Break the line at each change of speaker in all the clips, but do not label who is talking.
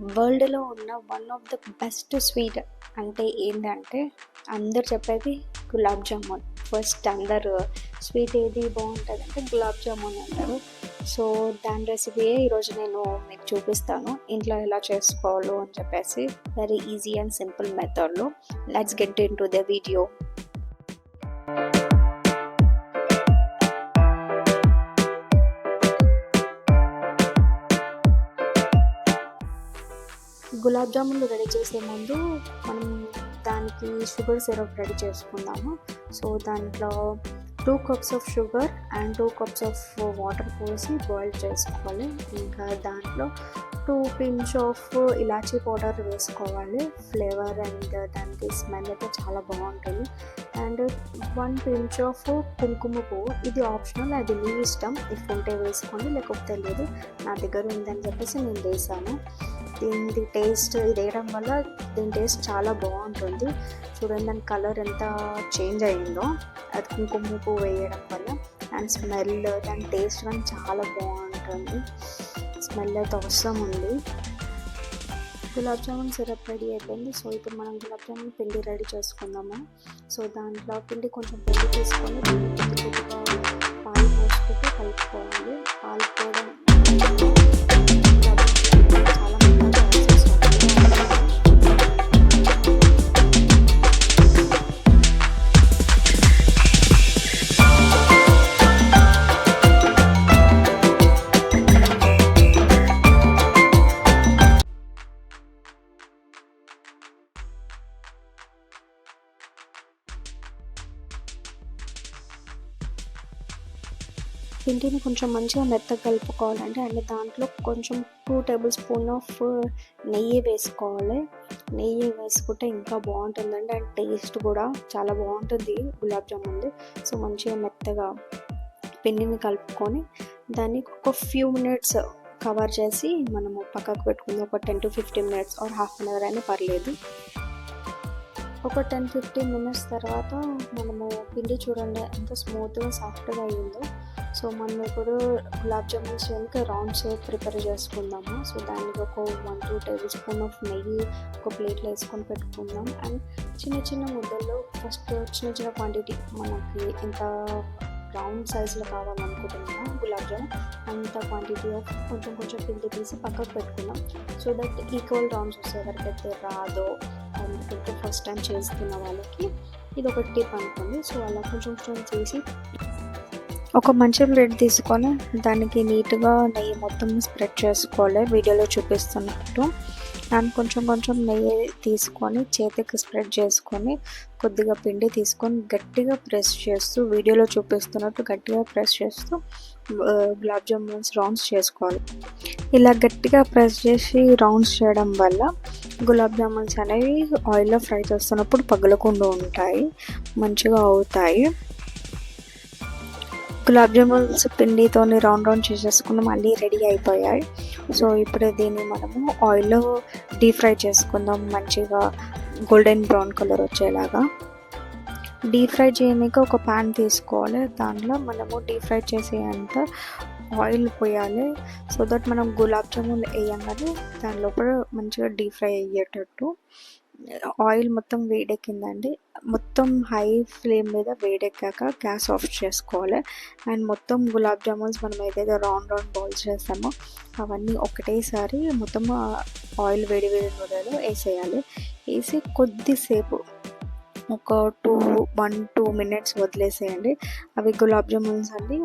వరల్డ్‌లో ఉన్న one of the best sweet అంటే ఏంటంటే అందరు చెప్పేది గులాబ్ జామున్. ఫస్ట్ అందరు స్వీట్ ఏది బాగుంటుంది అంటే గులాబ్ జామున్ అంటారు. సో, దాని రెసిపీయే ఈరోజు నేను మీకు చూపిస్తాను. ఇంట్లో ఎలా చేసుకోవాలో అని చెప్పేసి వెరీ ఈజీ అండ్ సింపుల్ మెథడ్‌లో. Let's get into the video. Gulab జామున్లు ready చేసే ముందు మనం దానికి షుగర్ సిరప్ రెడీ చేసుకుందాము. సో, దాంట్లో two cups of sugar and two cups of water పోసి బాయిల్ చేసుకోవాలి. ఇంకా దాంట్లో two pinch of elaichi powder వేసుకోవాలి. ఫ్లేవర్ అండ్ దానికి స్మెల్ అయితే చాలా బాగుంటుంది అండ్ వన్ పించ్ ఆఫ్ కుంకుమ పువ్వు. ఇది ఆప్షనల్ అది మీ ఇష్టం. ఇఫ్ ఉంటే వేసుకోండి లేకపోతే లేదు. నా దగ్గర ఉందని చెప్పేసి నేను వేసాను దీని టేస్ట్ ఇది వేయడం వల్ల దీని టేస్ట్ చాలా బాగుంటుంది చూడండి దాని కలర్ ఎంత చేంజ్ అయిందో. అది కుంకుమ పువ్వు వేయడం వల్ల. అండ్ స్మెల్ దాని టేస్ట్ కానీ చాలా బాగుంటుంది స్మెల్ అయితే అవసరం ఉంది. గులాబ్ జామున్ సిరప్ రెడీ అయిపోయింది. సో, ఇప్పుడు మనం గులాబ్ జామున్ పిండి రెడీ చేసుకుందాము. సో, దాంట్లో పిండి కొంచెం పిండి తీసుకొని కొద్దిగా పాలు పోసుకుంటూ కలుపుకోవాలి. పాలు పోవడం పిండిని కొంచెం మంచిగా మెత్తగా కలుపుకోవాలండి. అండ్ దాంట్లో కొంచెం టూ టేబుల్ స్పూన్ ఆఫ్ నెయ్యి వేసుకోవాలి. నెయ్యి వేసుకుంటే ఇంకా బాగుంటుందండి అండ్ టేస్ట్ కూడా చాలా బాగుంటుంది గులాబ్ జామున్‌ది. సో, మంచిగా మెత్తగా పిండిని కలుపుకొని దాన్ని ఒక ఫ్యూ మినిట్స్ కవర్ చేసి మనము పక్కకు పెట్టుకుందాం. ఒక 10-15 minutes or half an hour అయినా పర్లేదు. ఒక 10-15 మినిట్స్ తర్వాత మనము పిండి చూడండి ఎంత స్మూత్‌గా సాఫ్ట్‌గా అయ్యిందో సో, మనం ఇప్పుడు గులాబ్ జామున్ చేయడానికి రౌండ్ షేప్ ప్రిపేర్ చేసుకుందాము. సో, దానికి ఒక 1-2 టేబుల్ స్పూన్ ఆఫ్ నెయ్యి ఒక ప్లేట్‌లో వేసుకొని పెట్టుకుందాం. అండ్ చిన్న చిన్న ముద్దల్లో ఫస్ట్ చిన్న చిన్న క్వాంటిటీ మనకి ఎంత రౌండ్ సైజ్‌లో కావాలనుకుంటున్నాము గులాబ్ జామున్ అంత క్వాంటిటీ ఆఫ్ కొంచెం కొంచెం పిండి తీసి పక్కకు పెట్టుకుందాం. సో దట్ ఈక్వల్ రౌండ్స్ వస్తాయి. అయితే రాదో అనుకుంటే ఫస్ట్ టైం చేస్తున్న వాళ్ళకి ఇదొక టిప్ అనుకోండి. సో, అలా కొంచెం కొంచెం చేసి ఒక మంచి బ్రెడ్ తీసుకొని దానికి నీట్‌గా నెయ్యి మొత్తం స్ప్రెడ్ చేసుకోవాలి. వీడియోలో చూపిస్తున్నట్టు. దాన్ని కొంచెం కొంచెం నెయ్యి తీసుకొని చేతికి స్ప్రెడ్ చేసుకొని కొద్దిగా పిండి తీసుకొని గట్టిగా ప్రెస్ చేస్తూ వీడియోలో చూపిస్తున్నట్టు గట్టిగా ప్రెస్ చేస్తూ గులాబ్ జామున్స్ రౌండ్స్ చేసుకోవాలి. ఇలా గట్టిగా ప్రెస్ చేసి రౌండ్స్ చేయడం వల్ల గులాబ్ జామున్స్ అనేవి ఆయిల్‌లో ఫ్రై చేస్తున్నప్పుడు పగలకుండా ఉంటాయి. మంచిగా అవుతాయి. గులాబ్ జామున్స్ పిండితోని రౌండ్ రౌండ్ చేసేసుకుని అన్నీ రెడీ అయిపోయాయి. సో, ఇప్పుడు దీన్ని మనము ఆయిల్‌లో డీప్ ఫ్రై చేసుకుందాం. మంచిగా గోల్డెన్ బ్రౌన్ కలర్ వచ్చేలాగా. డీప్ ఫ్రై చేయడానికి ఒక ప్యాన్ తీసుకోవాలి. దాంట్లో మనము డీప్ ఫ్రై చేసేంత ఆయిల్ పోయాలి. సో దట్ మనం గులాబ్ జామున్ వేయంగానే దాని లోపల మంచిగా డీప్ ఫ్రై అయ్యేటట్టు. ఆయిల్ మొత్తం వేడెక్కిందండి. మొత్తం హై ఫ్లేమ్ మీద వేడెక్కాక గ్యాస్ ఆఫ్ చేసుకోవాలి. అండ్ మొత్తం గులాబ్ జామున్స్ మనం ఏదైతే రౌండ్ రౌండ్ బాల్స్ చేస్తామో అవన్నీ ఒకటేసారి మొత్తం ఆయిల్ వేడి వేడి నూనెలో వేసేయాలి వేసి కొద్దిసేపు ఒక 2 1-2 మినిట్స్ వదిలేసేయండి. అవి గులాబ్ జామున్స్ అన్నీ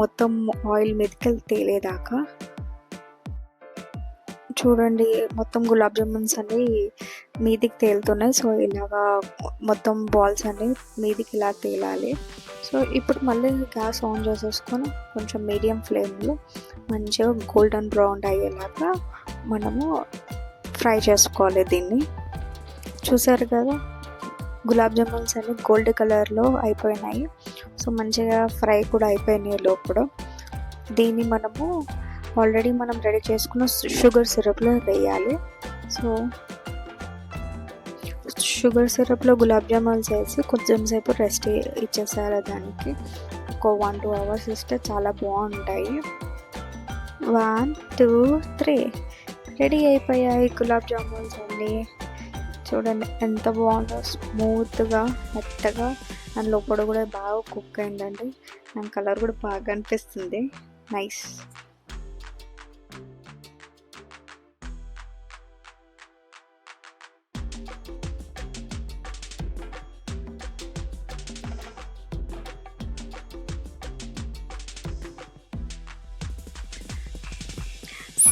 మొత్తం ఆయిల్ మీదకెళ్ళి తేలేదాకా. చూడండి మొత్తం గులాబ్ జామున్స్ అన్ని మీదికి తేలుతున్నాయి. సో, ఇలాగా మొత్తం బాల్స్ అన్నీ మీదికి ఇలా తేలాలి. సో, ఇప్పుడు మళ్ళీ గ్యాస్ ఆన్ చేసేసుకొని కొంచెం మీడియం ఫ్లేమ్‌లో మంచిగా గోల్డెన్ బ్రౌన్ అయ్యేలాగా మనము ఫ్రై చేసుకోవాలి దీన్ని. చూసారు కదా! గులాబ్ జామున్స్ అన్నీ గోల్డ్ కలర్‌లో అయిపోయినాయి. సో, మంచిగా ఫ్రై కూడా అయిపోయినాయి లోపల. దీన్ని మనము ఆల్రెడీ మనం రెడీ చేసుకున్న షుగర్ సిరప్‌లో వేయాలి. సో షుగర్ సిరప్‌లో గులాబ్ జామున్ చేసి కొంచెం సేపు రెస్ట్ ఇచ్చేసారు దానికి. ఒక 1-2 అవర్స్ ఇస్తే చాలా బాగుంటాయి. One two three. రెడీ అయిపోయాయి గులాబ్ జామున్స్ అన్ని. చూడండి ఎంత బాగుందో స్మూత్గా మెత్తగా. అండ్ లోపల కూడా బాగా కుక్ అయిందండి. దాని కలర్ కూడా బాగా అనిపిస్తుంది. నైస్.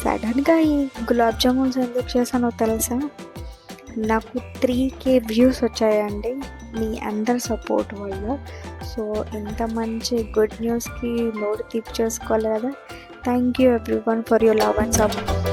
సడన్గా ఈ గులాబ్ జామున్స్ ఎందుకు చేశానో తెలుసా? నాకు త్రీ కే వ్యూస్ వచ్చాయండి మీ అందరి సపోర్ట్ వల్ల. సో ఇంత మంచి గుడ్ న్యూస్కి నోరు తీపి చేసుకోవాలి కదా. Thank you everyone for your love and support